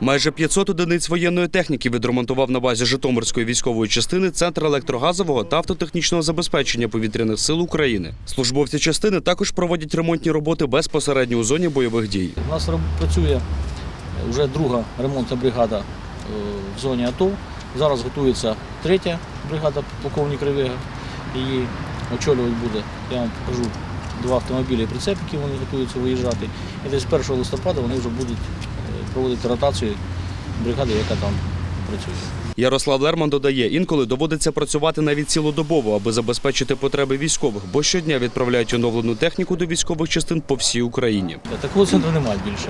Майже 500 одиниць воєнної техніки відремонтував на базі Житомирської військової частини Центр електрогазового та автотехнічного забезпечення повітряних сил України. Службовці частини також проводять ремонтні роботи безпосередньо у зоні бойових дій. У нас працює вже друга ремонтна бригада е, в зоні АТО. Зараз готується третя бригада полковник Ревега. Її очолювати буде. Я вам покажу два автомобілі і прицеп, вони готуються виїжджати. І десь 1 листопада вони вже будуть проводити ротацію бригади, яка там працює. Ярослав Лерман додає, інколи доводиться працювати навіть цілодобово, аби забезпечити потреби військових, бо щодня відправляють оновлену техніку до військових частин по всій Україні. Такого центру немає більше.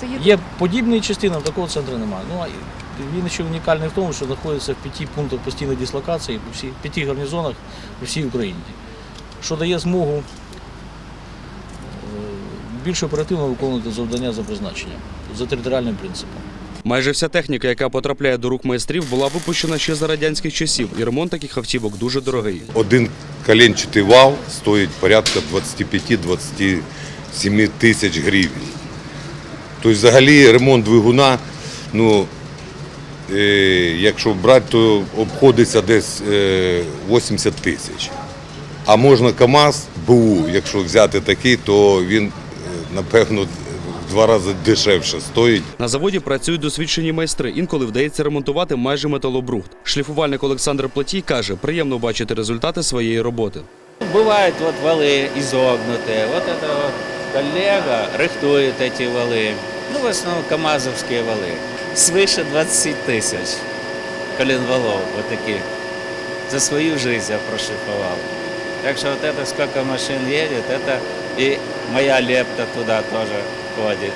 Це є подібні частини, але такого центру немає. Ну, а він ще унікальний в тому, що знаходиться в п'яти пунктах постійної дислокації, по всій, п'яти гарнізонах по всій Україні, що дає змогу більш оперативно виконувати завдання за призначенням, за територіальним принципом. Майже вся техніка, яка потрапляє до рук майстрів, була випущена ще за радянських часів, і ремонт таких автівок дуже дорогий. Один коленчатий вал стоїть порядка 25-27 тисяч гривень. Тобто взагалі ремонт двигуна, ну, е, якщо брати, то обходиться десь е, 80 тисяч. А можна КАМАЗ БУ, якщо взяти такий, то він, е, напевно, в два рази дешевше стоїть. На заводі працюють досвідчені майстри. Інколи вдається ремонтувати майже металобрухт. Шліфувальник Олександр Платій каже, приємно бачити результати своєї роботи. Бывают вот валы изогнутые. Вот это вот коллега рихтует эти валы. Ну, в основном КАМАЗовские валы. Свыше 20 тысяч коленвалов вот таких. За свою жизнь я прошлифовал. Так что вот это сколько машин едет, это и моя лепта туда тоже входит.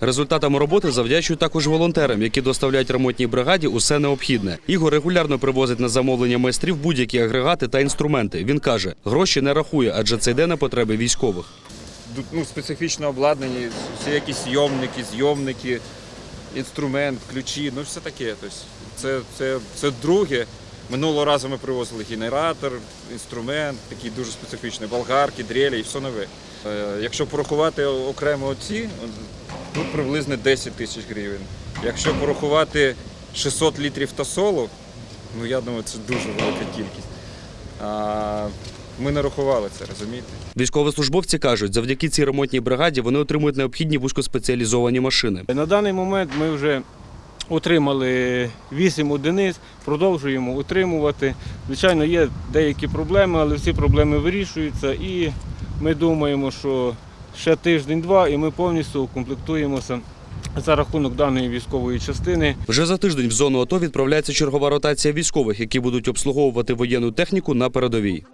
Результатам роботи завдячують також волонтерам, які доставляють ремонтній бригаді усе необхідне. Ігор регулярно привозить на замовлення майстрів будь-які агрегати та інструменти. Він каже, гроші не рахує, адже це йде на потреби військових. ну, специфічно обладнані, всі якісь зйомники, зйомники, інструмент, ключі, ну все таке. Тобто це, це, це друге. Минулого разу ми привозили генератор, інструмент, такий дуже специфічний, болгарки, дрелі і все нове. Е, Якщо порахувати окремо оці, тут приблизно 10 тисяч гривень. Якщо порахувати 600 літрів тосолу, ну я думаю, це дуже велика кількість. А, ми не рахували це, розумієте? Військовослужбовці кажуть, завдяки цій ремонтній бригаді вони отримують необхідні вузькоспеціалізовані машини. На даний момент ми вже отримали 8 одиниць, продовжуємо утримувати. Звичайно, є деякі проблеми, але всі проблеми вирішуються. І ми думаємо, що ще тиждень-два, і ми повністю укомплектуємося за рахунок даної військової частини. Вже за тиждень в зону АТО відправляється чергова ротація військових, які будуть обслуговувати воєнну техніку на передовій.